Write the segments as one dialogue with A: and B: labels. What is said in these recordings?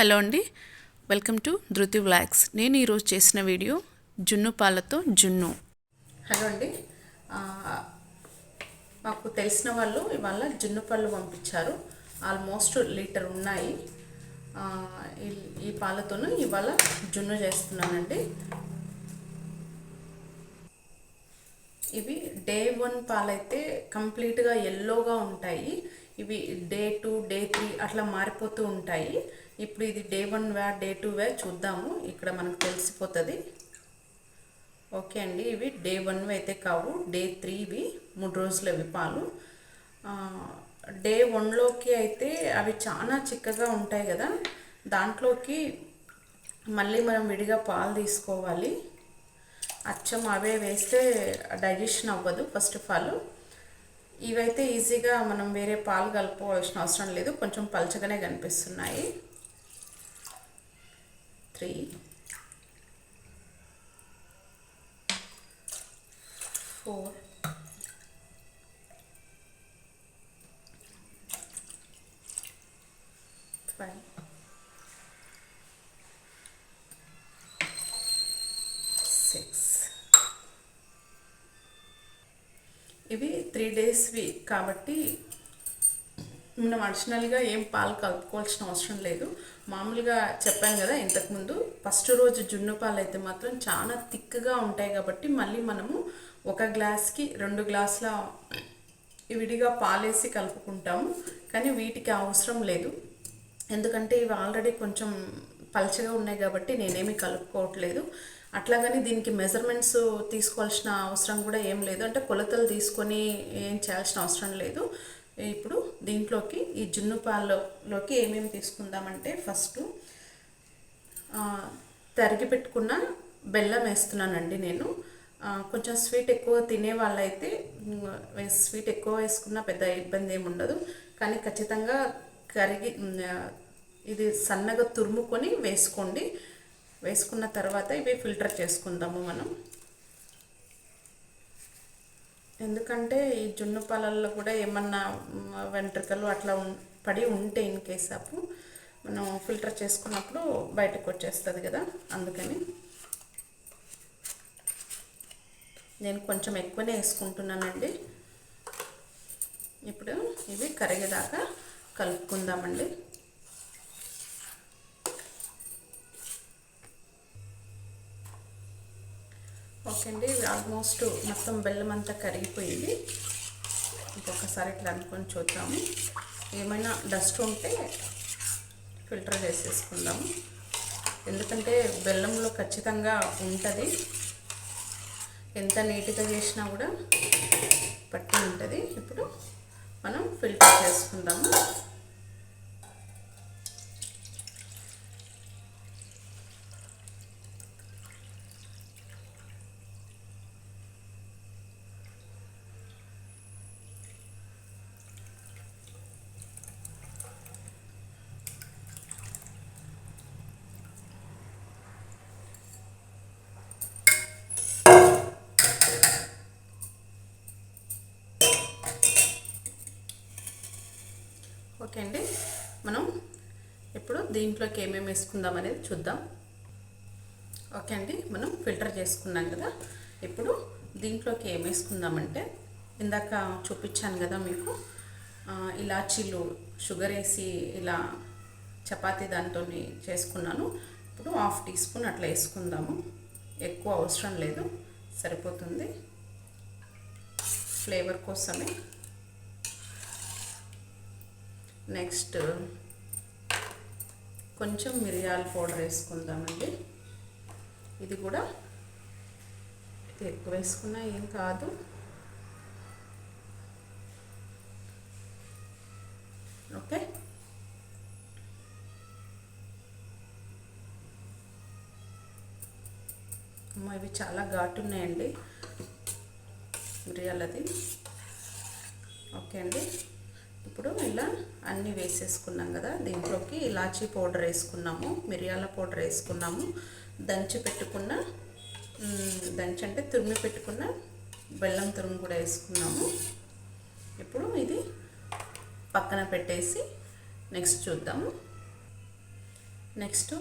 A: Hello అండి. Welcome to Dhruti vlogs. నేను ఈరోజు చేసిన వీడియో జున్ను పాలతో జున్ను. హలో అండి. మాకు తెలిసిన వాళ్ళు ఇవాళ జున్ను పళ్ళు పంపించారు. ఆల్మోస్ట్ లీటర్ ఉన్నాయి. ఈ- ఈ పాలతోనూ ఇవాళ జున్ను చేస్తున్నానండి. ఇవి డే వన్ పాలైతే కంప్లీట్గా ఎల్లోగా ఉంటాయి. ఇవి డే టూ డే త్రీ అట్లా మారిపోతూ ఉంటాయి. ఇప్పుడు ఇది day one way day two way చూద్దాము. ఇక్కడ మనకు తెలిసిపోతుంది. ఓకే అండి ఇవి డే వన్ అయితే కావు. డే త్రీవి మూడు రోజులు ఇవి పాలు. డే వన్లోకి అయితే అవి చాలా చిక్కగా ఉంటాయి కదా. దాంట్లోకి మళ్ళీ మనం విడిగా పాలు తీసుకోవాలి. అచ్చం అవే వేస్తే డైజెషన్ అవ్వదు ఫస్ట్ ఆఫ్ ఆల్. ఇవైతే ఈజీగా మనం వేరే పాలు కలుపుకోవాల్సిన అవసరం లేదు. కొంచెం పలచగానే కనిపిస్తున్నాయి. త్రీ ఫోర్ ఫైవ్ సిక్స్ ఇవి త్రీ డేస్వి కాబట్టి మనం అడిషనల్గా ఏం పాలు కలుపుకోవాల్సిన అవసరం లేదు. మామూలుగా చెప్పాను కదా ఇంతకుముందు ఫస్ట్ రోజు జున్ను పాలు అయితే మాత్రం చాలా థిక్గా ఉంటాయి కాబట్టి మళ్ళీ మనము ఒక గ్లాస్కి రెండు గ్లాసుల విడిగా పాలేసి కలుపుకుంటాము. కానీ వీటికి అవసరం లేదు. ఎందుకంటే ఇవి ఆల్రెడీ కొంచెం పల్చగా ఉన్నాయి కాబట్టి నేనేమి కలుపుకోవట్లేదు. అట్లాగని దీనికి మెజర్మెంట్స్ తీసుకోవాల్సిన అవసరం కూడా ఏం లేదు. అంటే కొలతలు తీసుకొని ఏం చేయాల్సిన అవసరం లేదు. ఇప్పుడు దీంట్లోకి ఈ జున్ను పాలలోకి ఏమేమి తీసుకుందామంటే ఫస్ట్ తరిగి పెట్టుకున్న బెల్లం వేస్తున్నానండి నేను. కొంచెం స్వీట్ ఎక్కువ తినే వాళ్ళైతే స్వీట్ ఎక్కువ వేసుకున్న పెద్ద ఇబ్బంది ఏమి ఉండదు. కానీ ఖచ్చితంగా కరిగి ఇది సన్నగా తురుముకొని వేసుకోండి. వేసుకున్న తర్వాత ఇవి ఫిల్టర్ చేసుకుందాము మనం. ఎందుకంటే ఈ జున్ను పాలల్లో కూడా ఏమన్నా వెంట్రుకలు అట్లా పడి ఉంటే ఇన్ కేస్ ఆఫ్ మనం ఫిల్టర్ చేసుకున్నప్పుడు బయటకు వచ్చేస్తుంది కదా అందుకని. నేను కొంచెం ఎక్కువనే వేసుకుంటున్నానండి. ఇప్పుడు ఇవి కరిగేదాకా కలుపుకుందామండి. ఓకే అండి. ఇవి ఆల్మోస్ట్ మొత్తం బెల్లం అంతా కరిగిపోయింది. ఇంకొకసారి ఇట్లా అనుకొని చూద్దాము. ఏమైనా డస్ట్ ఉంటే ఫిల్టర్ చేసేసుకుందాము. ఎందుకంటే బెల్లంలో ఖచ్చితంగా ఉంటుంది. ఎంత నీట్గా చేసినా కూడా పట్టి ఉంటుంది. ఇప్పుడు మనం ఫిల్టర్ చేసుకుందాము. ఓకే అండి. మనం ఇప్పుడు దీంట్లోకి ఏమేమి వేసుకుందాం అనేది చూద్దాం. ఓకే అండి మనం ఫిల్టర్ చేసుకున్నాం కదా. ఇప్పుడు దీంట్లోకి ఏం వేసుకుందామంటే ఇందాక చూపించాను కదా మీకు ఇలాచీలు షుగర్ వేసి ఇలా చపాతీ దాంతో చేసుకున్నాను. ఇప్పుడు హాఫ్ టీ స్పూన్ అట్లా వేసుకుందాము. ఎక్కువ అవసరం లేదు సరిపోతుంది. ఫ్లేవర్ కోసమే. నెక్స్ట్ కొంచెం మిరియాల పౌడర్ వేసుకుందామండి. ఇది కూడా ఎక్కువ వేసుకున్నా ఏం కాదు. ఓకే. అమ్మ ఇవి చాలా ఘాటు ఉన్నాయండి. మిరియాలది. ఓకే అండి. ఇప్పుడు ఇలా అన్నీ వేసేసుకున్నాం కదా దీంట్లోకి ఇలాచీ పౌడర్ వేసుకున్నాము మిరియాల పౌడర్ వేసుకున్నాము దంచి పెట్టుకున్న దంచి అంటే తురిమి పెట్టుకున్న బెల్లం తురుము కూడా వేసుకున్నాము. ఇప్పుడు ఇది పక్కన పెట్టేసి నెక్స్ట్ చూద్దాము. నెక్స్ట్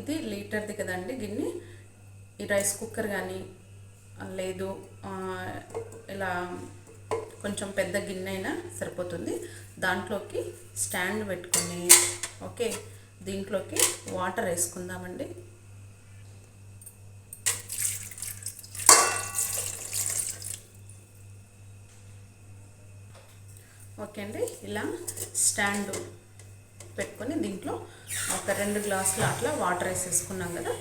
A: ఇది లీటర్ది కదండి గిన్నె. ఈ రైస్ కుక్కర్ కానీ లేదు ఇలా కొంచెం పెద్ద గిన్నె అయినా సరిపోతుంది. దాంట్లోకి స్టాండ్ పెట్టుకొని ఓకే దీంట్లోకి వాటర్ వేసుకుందామండి. ఓకే అండి ఇలా స్టాండ్ పెట్టుకొని దీంట్లో ఒక రెండు గ్లాసులు అట్లా వాటర్ వేసేసుకున్నాం కదా.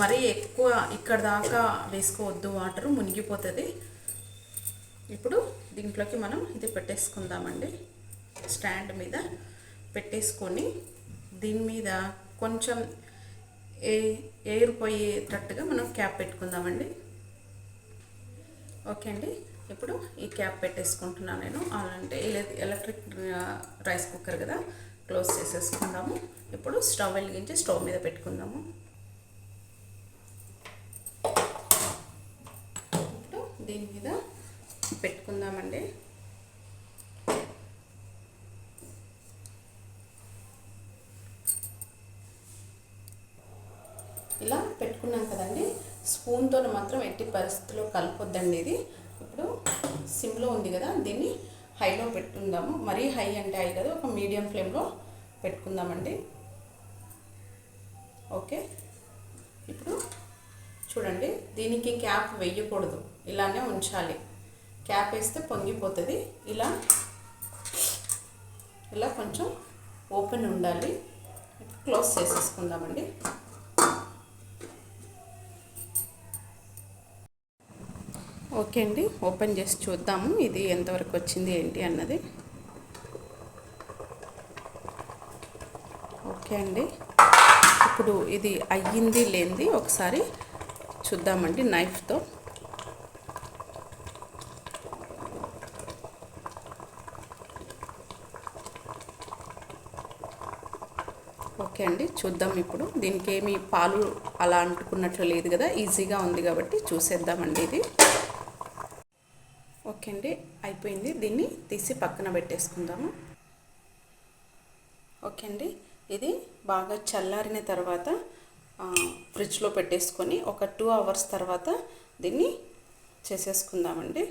A: మరీ ఎక్కువ ఇక్కడ దాకా వేసుకోవద్దు వాటర్ మునిగిపోతుంది. ఇప్పుడు దీంట్లోకి మనం ఇది పెట్టేసుకుందామండి. స్టాండ్ మీద పెట్టేసుకొని దీని మీద కొంచెం ఏ ఎయిర్ పోయేటట్టుగా మనం క్యాప్ పెట్టుకుందామండి. ఓకే అండి. ఇప్పుడు ఈ క్యాప్ పెట్టేసుకుంటున్నాను నేను. అంటే ఎలక్ట్రిక్ రైస్ కుక్కర్ కదా క్లోజ్ చేసేసుకుందాము. ఇప్పుడు స్టవ్ వెలిగించి స్టవ్ మీద పెట్టుకుందాము. ఇప్పుడు దీని మీద పెట్టుకుందామండి. ఇలా పెట్టుకున్నాం కదండి. స్పూన్తో మాత్రం ఎట్టి పరిస్థితుల్లో కలపొద్దండి ఇది. ఇప్పుడు సిమ్లో ఉంది కదా దీన్ని హైలో పెట్టుకుందాము. మరీ హై అంటే హై కదా ఒక మీడియం ఫ్లేమ్లో పెట్టుకుందామండి. ఓకే. ఇప్పుడు చూడండి దీనికి క్యాప్ వేయకూడదు. ఇలానే ఉంచాలి. క్యాప్ వేస్తే పొంగిపోతుంది. ఇలా ఇలా కొంచెం ఓపెన్ ఉండాలి. క్లోజ్ చేసేసుకుందామండి. ఓకే అండి ఓపెన్ చేసి చూద్దాము ఇది ఎంతవరకు వచ్చింది ఏంటి అన్నది. ఓకే అండి ఇప్పుడు ఇది అయ్యింది లేనిది ఒకసారి చూద్దామండి నైఫ్తో. ఓకే అండి చూద్దాం ఇప్పుడు. దీనికి ఏమి పాలు అలా అంటుకున్నట్లు లేదు కదా ఈజీగా ఉంది కాబట్టి చూసేద్దామండి ఇది. ఓకే అండి అయిపోయింది. దీన్ని తీసి పక్కన పెట్టేసుకుందాము. ఓకే అండి ఇది బాగా చల్లారిన తర్వాత ఫ్రిడ్జ్లో పెట్టేసుకొని ఒక టూ అవర్స్ తర్వాత దీన్ని చేసేసుకుందామండి.